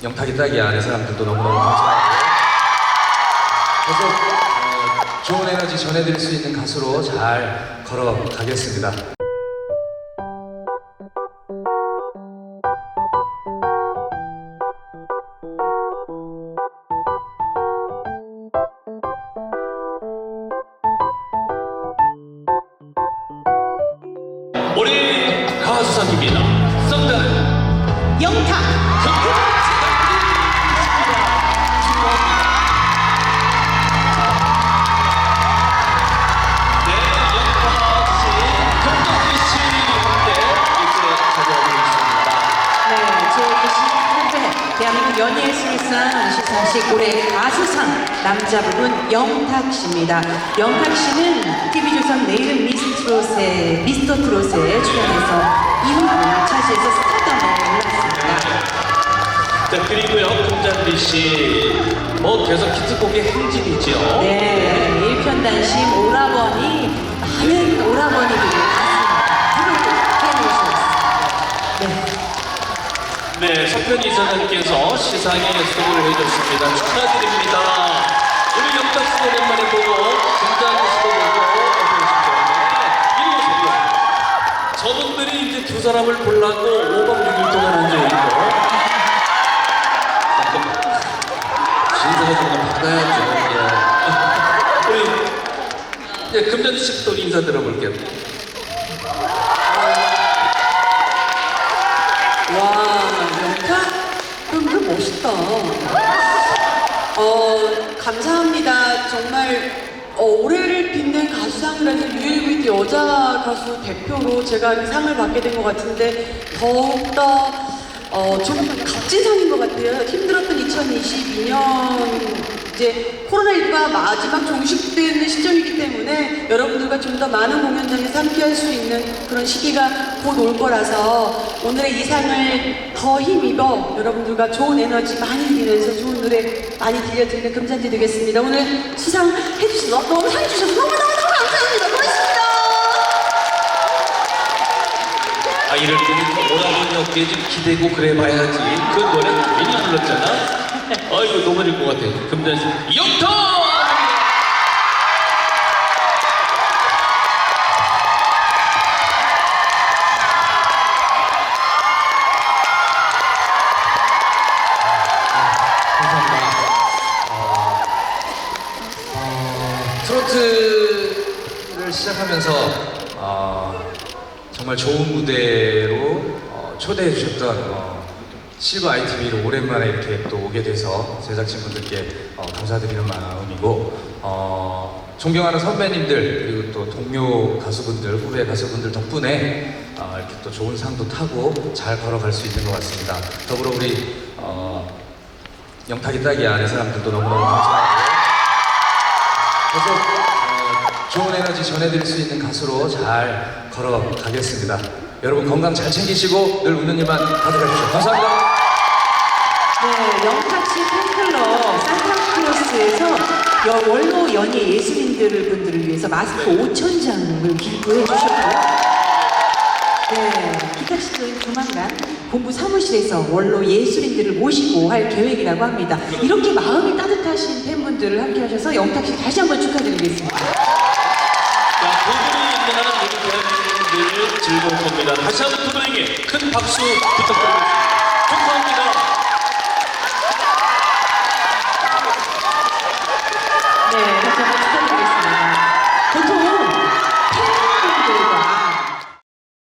영탁이 딱이 아는 사람들도 너무너무 감사하고 계속 어, 좋은 에너지 전해드릴 수 있는 가수로 잘 걸어가겠습니다. 올해 가수상입니다. 썸다는 영탁 2024식 올해 가수상 남자 부분 영탁 씨입니다. 영탁 씨는 TV조선 내일은 미스 트롯에, 미스터 트롯에 출연해서 2호를 차지해서 스타덤에 올랐습니다. 자, 그리고요, 금잔디 씨. 뭐 계속 키트곡의 행진이죠. 네, 1편 단심 오라버니, 많은 오라버니들이 이사장께서 시상에 수고를 해줬습니다. 축하드립니다. 우리 영탁 씨 오랜만에 보고, 금잔디 씨도 보고, 오세요. 저분들이 이제 두 사람을 보려고 5박 6일 동안 앉아있고, 신사가 좀 받아야죠. 예. 우리, 예, 씨부터 인사 들어볼게요. 와, 영탁? 멋있다. 어, 감사합니다. 정말, 어, 올해를 빛낸 가수상이라서 유일무이한 여자 가수 대표로 제가 이 상을 받게 된 것 같은데, 더욱더, 어, 좀 값진 상인 것 같아요. 힘들었던 2022년, 이제 코로나19가 마지막 시점이기 여러분들과 좀 더 많은 공연장에서 함께 할 수 있는 그런 시기가 곧 올 거라서 오늘의 이 상을 더 힘입어 여러분들과 좋은 에너지 많이 드리면서 좋은 노래 많이 들려드리는 금잔디 되겠습니다. 오늘 수상 해 주셔서 너무 상해 주셔서 너무너무 너무 감사합니다. 고맙습니다. 아 이럴 때는 오라버니 어깨에 좀 기대고 그래 봐야지 그 노래 괜히 불렀잖아 아이고 너무 질것 같아 금잔씨 영탁 트로트를 시작하면서 어, 정말 좋은 무대로 어, 초대해 주셨던 어, 실버 ITV로 오랜만에 이렇게 또 오게 돼서 제작진분들께 어, 감사드리는 마음이고 어, 존경하는 선배님들 그리고 또 동료 가수분들 후배 가수분들 덕분에 어, 이렇게 또 좋은 상도 타고 잘 걸어갈 수 있는 것 같습니다. 더불어 우리 어, 영탁이 딱이 아는 사람들도 너무너무 감사하고 계속 어, 좋은 에너지 전해드릴 수 있는 가수로 잘 걸어가겠습니다. 여러분 건강 잘 챙기시고 늘 웃는 일만 가득하십시오. 감사합니다. 네, 영탁 씨 팬클럽 산타크로스에서 여- 원로 연예 예술인들 분들을 위해서 마스크 5천 장을 기부해 주셨고요. 네, 기탁 씨도 조만간 본부 사무실에서 원로 예술인들을 모시고 할 계획이라고 합니다. 이렇게 마음이 따뜻하신 팬분들을 함께 하셔서 영탁 씨 다시 한번 축하드리겠습니다. 인정하는 우리 대한민국은 늘 즐거울 겁니다. 다시 한번 두 분에게 큰 박수 부탁드리겠습니다. 축하합니다. 네, 한번